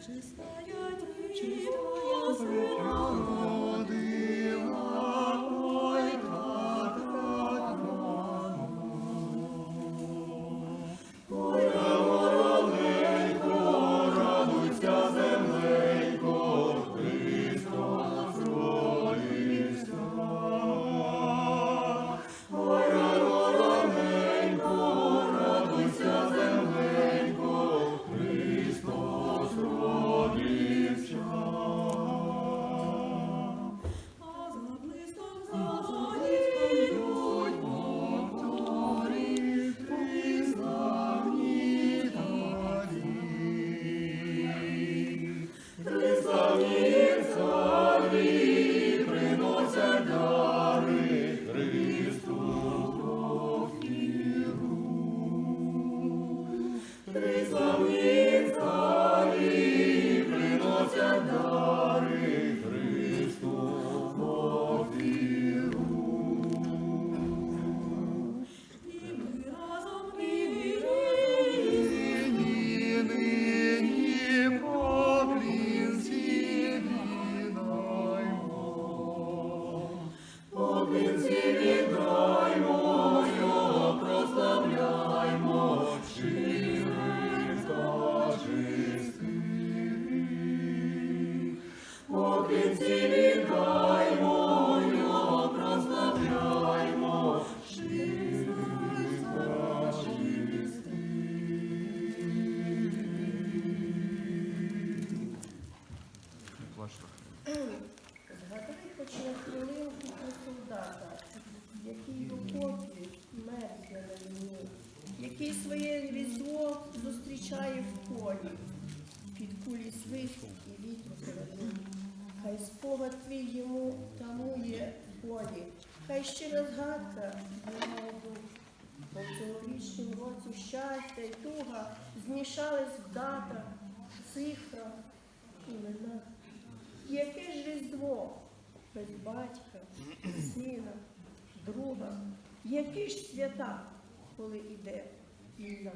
Пречистая Діва, Згадай хоч на хвилинку про солдата, який в окопі мерзне на війні, який своє різдво зустрічає в полі, під кулі свисту і вітру переду. Хай спогад твій йому тамує в полі, хай щира згадка дух. Бо в цьогорічнім році щастя й туга змішались в датах, цифрах, іменах. Яке ж різдво без батька, сина, друга, які ж свята, коли йде війна?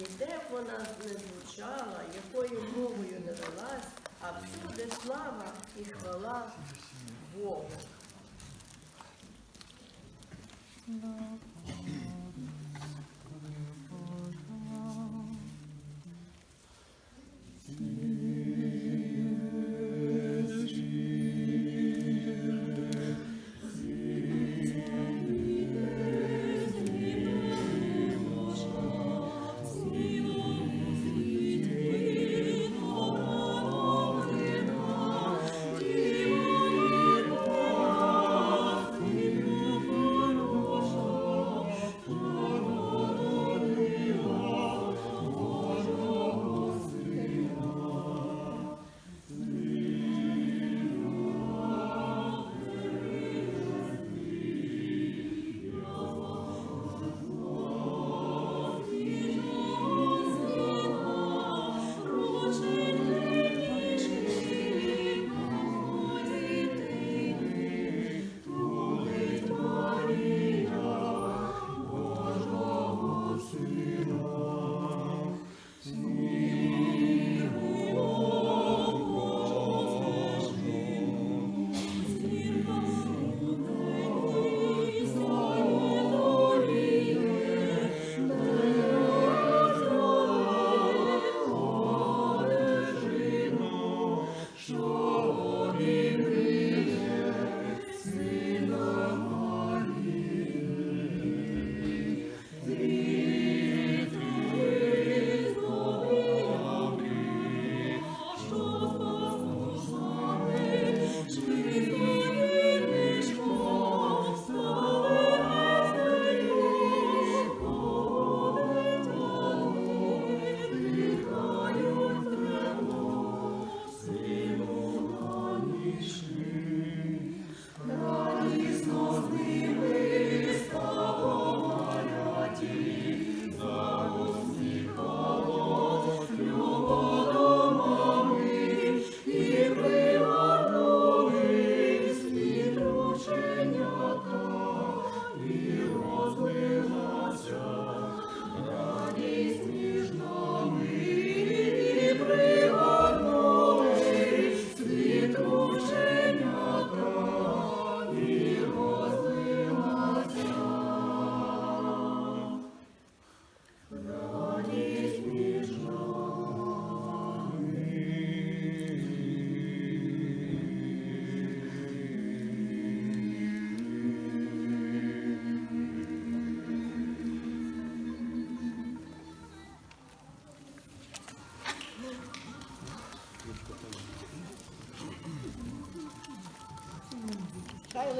І де б вона не звучала, якою мовою не далась, а всюди слава і хвала Богу. Ну,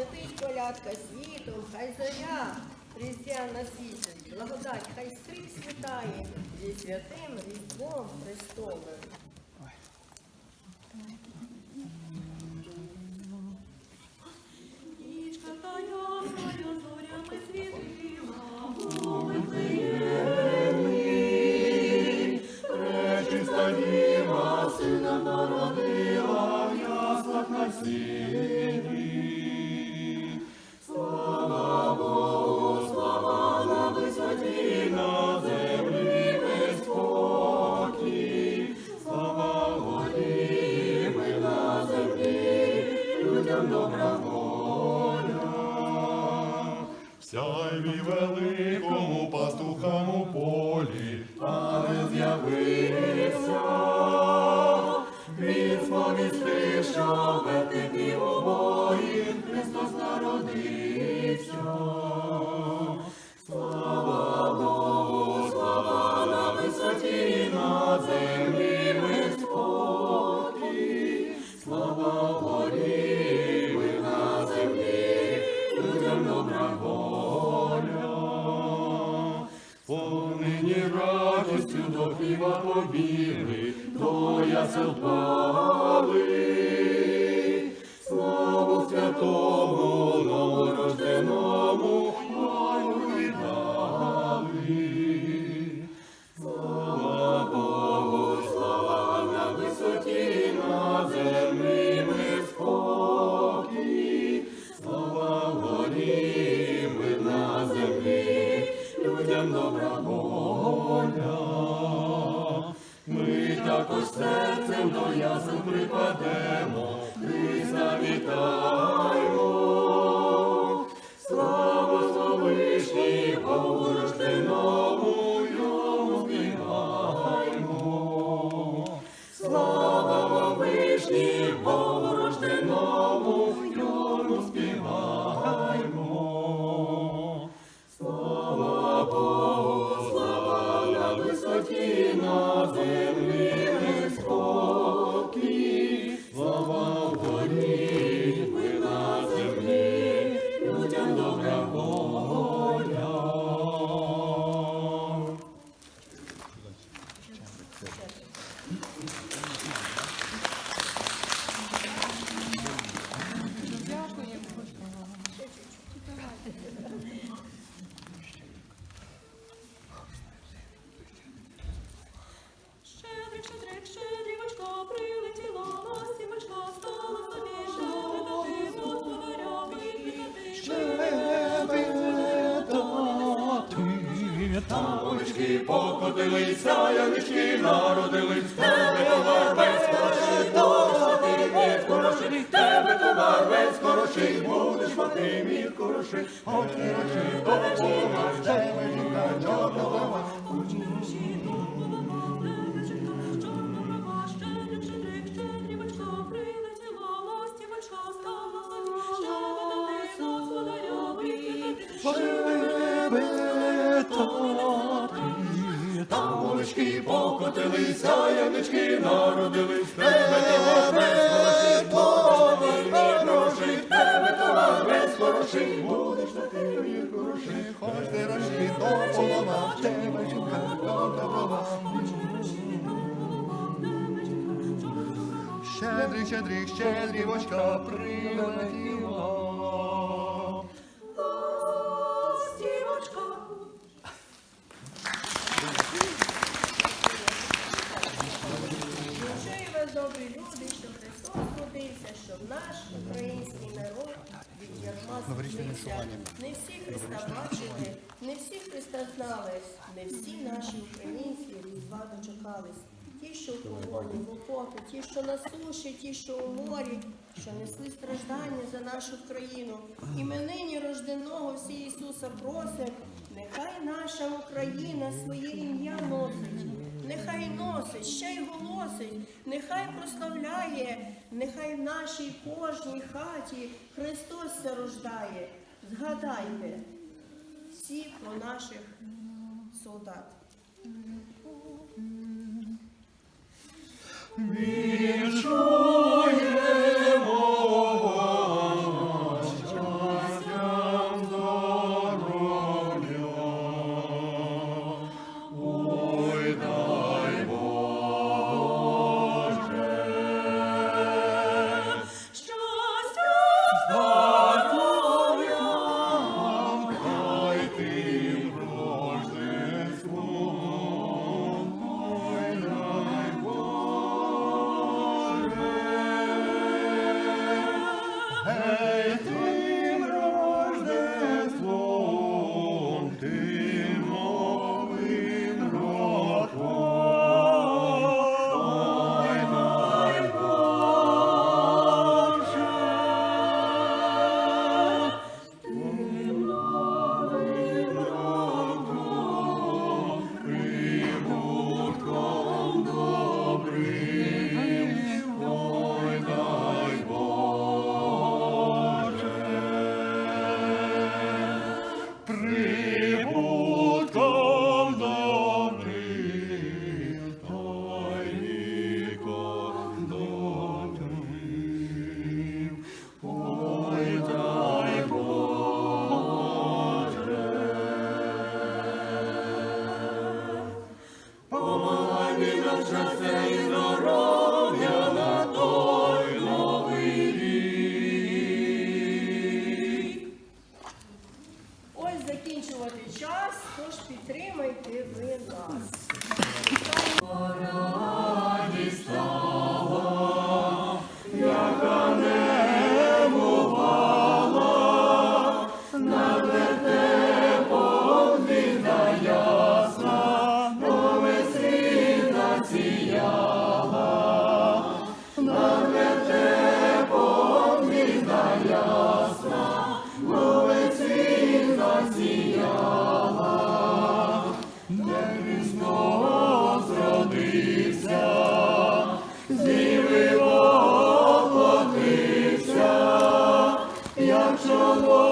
летить колядка світом, хай зоря різдвяна світить, благодать, хай скрізь світає зі святим різдвом Христовим. Сповнені радістю до хліба побігли, до ясел пали. славу святому. Всевишній, Богу рожденому, Щедрик, щедрик, щедрівочка, прилетіла ластівочка, стала собі щебетати, господаря викликати. Тамочки покотилися, янички народились, тебе товар тебе чорнова. Щедрик, щедрик, щедрівочка, прилетіла ластівочка, стала собі щебетати, господаря викликати. Тамочки покотилися, янички народились, тебе товар хороший, будеш мати мід хороший, хоч ти рожі, допомога, тебе жінка Щедрий, щедрий, щедрик, щедрівочка прилетіла. Від ярма. Не всі Христа бачили, не всі Христа знали, не всі наші українці різдва дочекались. Ті, що в полоні, в окопі, ті, що на суші, ті, що у морі, що несли страждання за нашу країну. І ми нині рожденого всі Ісуса просимо, нехай наша Україна своє ім'я носить. Нехай носить, ще й голосить, нехай прославляє, нехай в нашій кожній хаті Христос се рождає. Згадайте всі про наших солдат. Ой, чоловік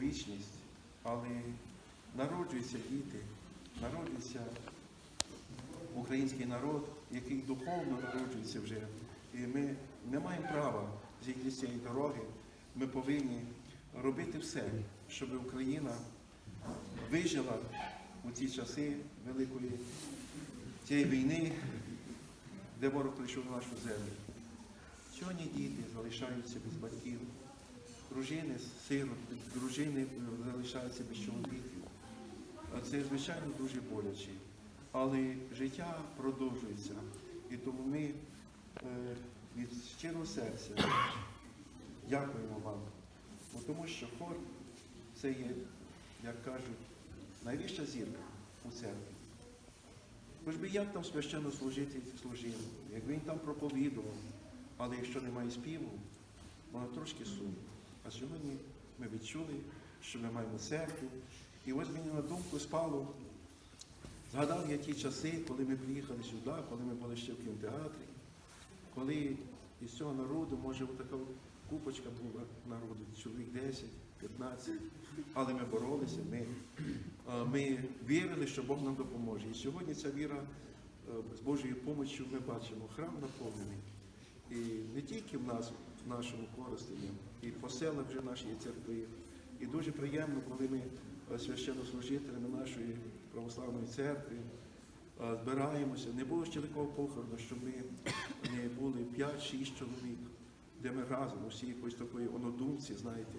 вічність, але народжуються діти, народжується український народ, який духовно народжується вже. І ми не маємо права зійти з цієї дороги. Ми повинні робити все, щоб Україна вижила у ці часи великої цієї війни, де ворог прийшов на нашу землю. Сьогодні діти залишаються без батьків, дружини сирот, дружини залишаються без чоловіків. Це, звичайно, дуже боляче. Але життя продовжується. І тому ми е, від щирого серця дякуємо вам. Тому що хор це є, як кажуть, найвища зірка у церкві. Хоч би як там священнослужитель служив, як він там проповідував, але якщо немає співу, воно трошки сумно. А сьогодні ми відчули, що ми маємо церкву. І ось мені на думку спало, згадав я ті часи, коли ми приїхали сюди, коли ми були ще в кінотеатрі, коли із цього народу, може, така купочка була народу, чоловік 10, 15, але ми боролися, ми, е, ми вірили, що Бог нам допоможе. І сьогодні ця віра е, з Божою допомогою ми бачимо, храм наповнений. І не тільки в нас, нашому Коростені, і по вже нашої церкви. І дуже приємно, коли ми е, священнослужителями нашої православної церкви е, збираємося. Не було ще такого похорону, щоб ми не були 5-6 чоловік, де ми разом, усі якоїсь такої однодумці, знаєте.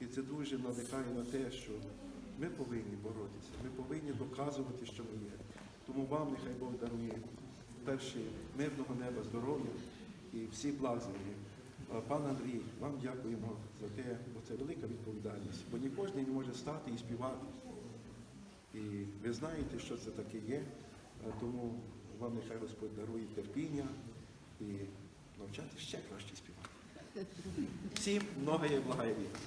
І це дуже надихає на те, що ми повинні боротися, ми повинні доказувати, що ми є. Тому вам нехай Бог дарує перше мирного неба, здоров'я і всі благослови. Е, Пан Андрій, вам дякуємо за те, бо це велика відповідальність, бо не кожен може стати і співати. І ви знаєте, що це таке є, Е, тому вам нехай Господь дарує терпіння і навчати ще краще співати. Всім много є благає віра.